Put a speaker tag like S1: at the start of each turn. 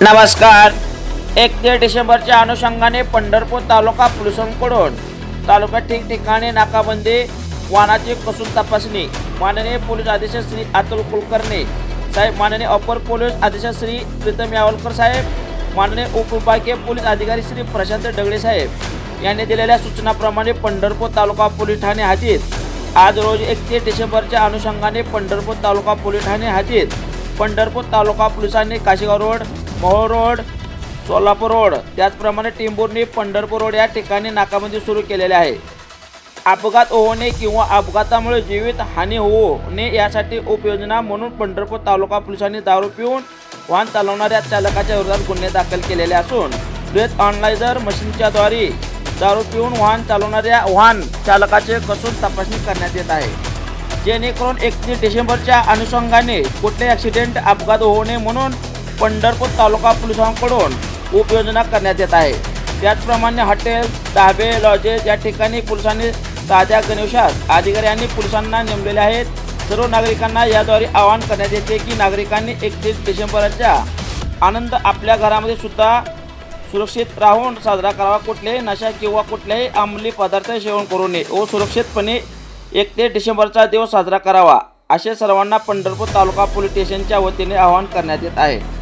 S1: नमस्कार. एक ते डिसेंबरच्या अनुषंगाने पंढरपूर तालुका पोलिसांकडून तालुक्यात ठिकठिकाणी नाकाबंदी वाहनाची कसून तपासणी. माननीय पोलीस अधीक्षक श्री अतुल कुलकर्णी साहेब माननीय अपर पोलीस अधीक्षक श्री प्रीतम यावलकर साहेब माननीय उपविभागीय पोलीस अधिकारी श्री प्रशांत दगडे साहेब यांनी दिलेल्या सूचनाप्रमाणे पंढरपूर तालुका पोलीस ठाणे हद्दीत आज रोज एक ते डिसेंबरच्या अनुषंगाने पंढरपूर तालुका पोलीस ठाणे हद्दीत पंढरपूर तालुका पोलिसांनी Kashigaon road Mohol road Solapur road त्याचप्रमाणे टिंबुर्णी पंढरपूर रोड या ठिकाणी नाकाबंदी सुरू केलेली आहे. अपघात होऊ नये किंवा अपघातामुळे जीवित हानी होऊ नये यासाठी उपयोजना म्हणून पंढरपूर तालुका पोलिसांनी दारू पिऊन वाहन चालवणाऱ्या चालकाच्या विरोधात गुन्हे दाखल केलेले असून ब्रेथ ऑनलायझर मशीनच्याद्वारे दारू पिऊन वाहन चालवणाऱ्या वाहन चालकाचे कसून तपासणी करण्यात येत आहे. जेणेकरून एकतीस डिसेंबरच्या अनुषंगाने कुठले ॲक्सिडेंट अपघात होऊ नये म्हणून पंढरपूर तालुका पोलिसांकडून उपयोजना करण्यात येत आहे. त्याचप्रमाणे हॉटेल ढाबे लॉजेस या ठिकाणी पोलिसांनी साध्या गणवेशात अधिकारी आणि पोलिसांना नेमलेले आहेत. सर्व नागरिकांना याद्वारे आवाहन करण्यात येते की नागरिकांनी एकतीस डिसेंबरच्या आनंद आपल्या घरामध्ये सुद्धा सुरक्षित राहून साजरा करावा. कुठलेही नशा किंवा कुठल्याही अंमली पदार्थ सेवन करू नये. व सुरक्षितपणे एकतीस डिसेंबरचा दिवस साजरा करावा. असे सर्वांना पंढरपूर तालुका पोलीस स्टेशनच्या वतीने आवाहन करण्यात येत आहे.